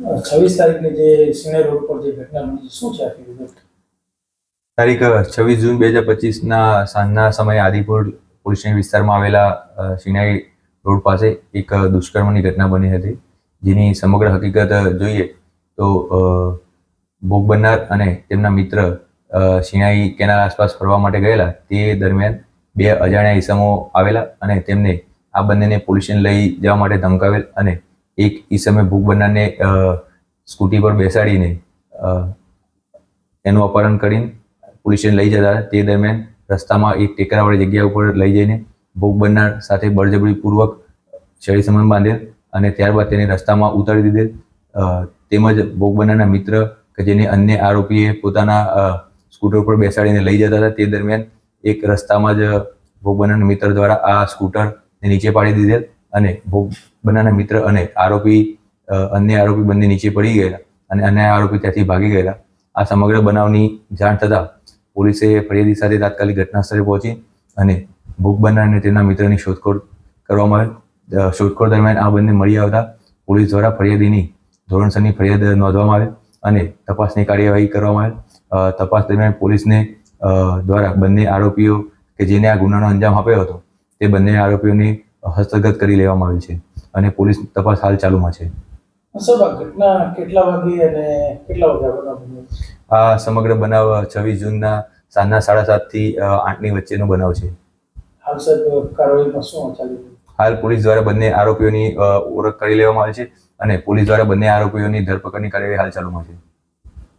છવ્વીસ તારીખની જે સિને રોડ પર જે ઘટના બની શું છે આખી વિગત? તારીખ છવ્વીસ જૂન બે હજાર પચીસના સાંજના સમયે આદિપુર પોલીસ વિસ્તારમાં આવેલા સિનાઈ રોડ પાસે એક દુષ્કર્મની ઘટના બની હતી. જેની સમગ્ર હકીકત જોઈએ તો ભોગ બનનાર અને તેમના મિત્ર સિનાઈ કેનાલ આસપાસ ફરવા માટે ગયેલા તે દરમિયાન બે અજાણ્યા ઈસમો આવેલા અને તેમને આ બંનેને પોલીસને લઈ જવા માટે ધમકાવેલ અને એક ઈસમે ભૂખ બનનારને સ્કૂટી પર બેસાડીને એનું અપહરણ કરીને પોલીસ સ્ટેશન લઈ જતા. તે દરમિયાન રસ્તામાં એક ટેકરાવાળી જગ્યા ઉપર લઈ જઈને ભોગ બનનાર સાથે બળજબરીપૂર્વક શરીર સંબંધ બાંધેલ અને ત્યારબાદ તેને રસ્તામાં ઉતારી દીધેલ તેમજ ભોગ બનનારના મિત્ર કે જેને અન્ય આરોપીએ પોતાના સ્કૂટર ઉપર બેસાડીને લઈ જતા હતા, તે દરમિયાન એક રસ્તામાં જ ભોગ બનનારના મિત્ર દ્વારા આ સ્કૂટરને નીચે પાડી દીધેલ અને બનાના મિત્ર અને આરોપી અન્ય આરોપી બંને નીચે પડી ગયેલા અને અન્ય આરોપી ત્યાંથી ભાગી ગયેલા. આ સમગ્ર બનાવની જાણ થતાં પોલીસે ફરિયાદી સાથે તાત્કાલિક ઘટના સ્થળે પહોંચી અને ભોગ બનાર અને તેના મિત્રની શોધખોળ કરવામાં આવેલ. શોધખોળ દરમિયાન આ બંને મળી આવતા પોલીસ દ્વારા ફરિયાદીની ધોરણસરની ફરિયાદ નોંધવામાં આવેલ અને તપાસની કાર્યવાહી કરવામાં આવેલ. તપાસ દરમિયાન પોલીસને દ્વારા બંને આરોપીઓ કે જેને આ ગુનાનો અંજામ આપ્યો હતો, તે બંને આરોપીઓને હસ્તગત કરી લેવામાં આવી છે અને પોલીસ તપાસ હાલ ચાલુમાં છે. આ ઘટના કેટલા વાગે અને કેટલા વાગે આ બનાવ બન્યો? આ સમગ્ર બનાવ છવ્વીસ જૂનના સાંજના સાડા સાતથી અ, આઠની વચ્ચેનો બનાવ છે. હાલ પોલીસ દ્વારા બંને આરોપીઓની ઓળખ કરી લેવામાં આવી છે અને પોલીસ દ્વારા બંને આરોપીઓની ધરપકડની કાર્યવાહી હાલ ચાલુમાં છે.